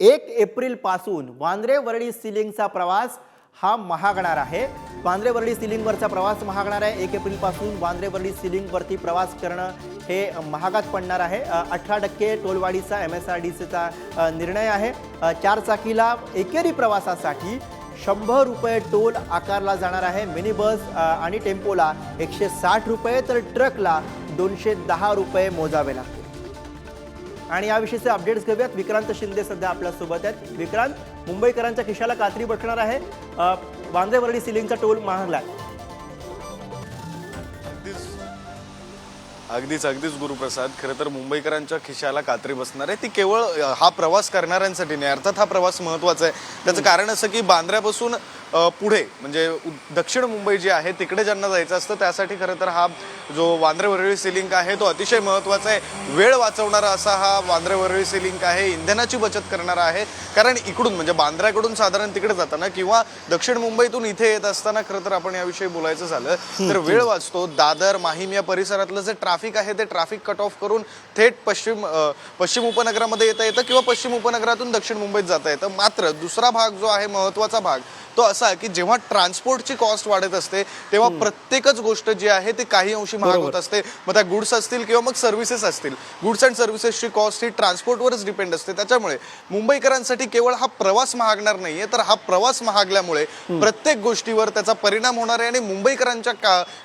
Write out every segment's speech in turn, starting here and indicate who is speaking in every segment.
Speaker 1: एक एप्रिलपासून वांद्रे वरळी सिलिंगचा प्रवास हा महागणार आहे. वांद्रे वरळी सिलिंगवरचा प्रवास महागणार आहे. एक एप्रिलपासून वांद्रे वरळी सिलिंगवरती प्रवास करणं हे महागात पडणार आहे. अठरा टक्के टोलवाढीचा एम एस आर डी सीचा निर्णय आहे. चार चाकीला एकेरी प्रवासासाठी शंभर रुपये टोल आकारला जाणार आहे. मिनी बस आणि टेम्पोला एकशे साठ रुपये तर ट्रकला दोनशे दहा रुपये मोजावे लागतात आणि याविषयीचे अपडेट्स घेऊयात. विक्रांत शिंदे सध्या आपल्यासोबत आहेत. विक्रांत मुंबईकरांच्या खिशाला कात्री बसणार आहे. अ, वांद्रे वरळी सिलिंगचा टोल महागला
Speaker 2: अगदीच अगदीच गुरुप्रसाद. खरं तर मुंबईकरांच्या खिशाला कात्री बसणार आहे. ती केवळ हा प्रवास करणाऱ्यांसाठी नाही अर्थात हा प्रवास महत्त्वाचा आहे. त्याचं कारण असं की बांद्र्यापासून पुढे म्हणजे दक्षिण मुंबई जी आहे तिकडे ज्यांना जायचं असतं त्यासाठी खरं तर हा जो वांद्रे वरळी सिलिंक आहे तो अतिशय महत्त्वाचा आहे. वेळ वाचवणारा असा हा वांद्रे वरळी सिलिंक आहे इंधनाची बचत करणारा आहे. कारण इकडून म्हणजे बांद्र्याकडून साधारण तिकडे जाताना किंवा दक्षिण मुंबईतून इथे येत असताना खरं तर आपण याविषयी बोलायचं झालं. तर वेळ वाचतो. दादर माहीम या परिसरातलं जे ट्रॅफिक आहे ते ट्रॅफिक कट ऑफ करून थेट पश्चिम पश्चिम उपनगरामध्ये येता येतं किंवा पश्चिम उपनगरातून दक्षिण मुंबईत जाता येतं. मात्र दुसरा भाग जो आहे महत्त्वाचा भाग तो असा की जेव्हा ट्रान्सपोर्टची कॉस्ट वाढत असते तेव्हा प्रत्येकच गोष्ट जी आहे ती काही अंशी महाग होत असते. मग त्या गुड्स असतील किंवा मग सर्व्हिसेस असतील. गुड्स अँड सर्व्हिसेसची कॉस्ट ही ट्रान्सपोर्टवरच डिपेंड असते. त्याच्यामुळे मुंबईकरांसाठी केवळ हा प्रवास महागणार नाहीये तर हा प्रवास महागल्यामुळे प्रत्येक गोष्टीवर त्याचा परिणाम होणार आहे आणि मुंबईकरांच्या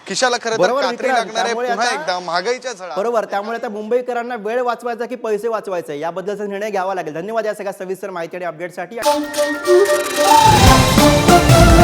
Speaker 2: खिशाला खरं तर कात्री. लागणार आहे. पुन्हा एकदा महागाईच्या झळा.
Speaker 1: बरोबर त्यामुळे आता मुंबईकरांना वेळ वाचवायचा की पैसे वाचवायचे? याबद्दलचा निर्णय घ्यावा लागेल. धन्यवाद या सगळ्या सविस्तर माहिती आणि अपडेटसाठी Thank you.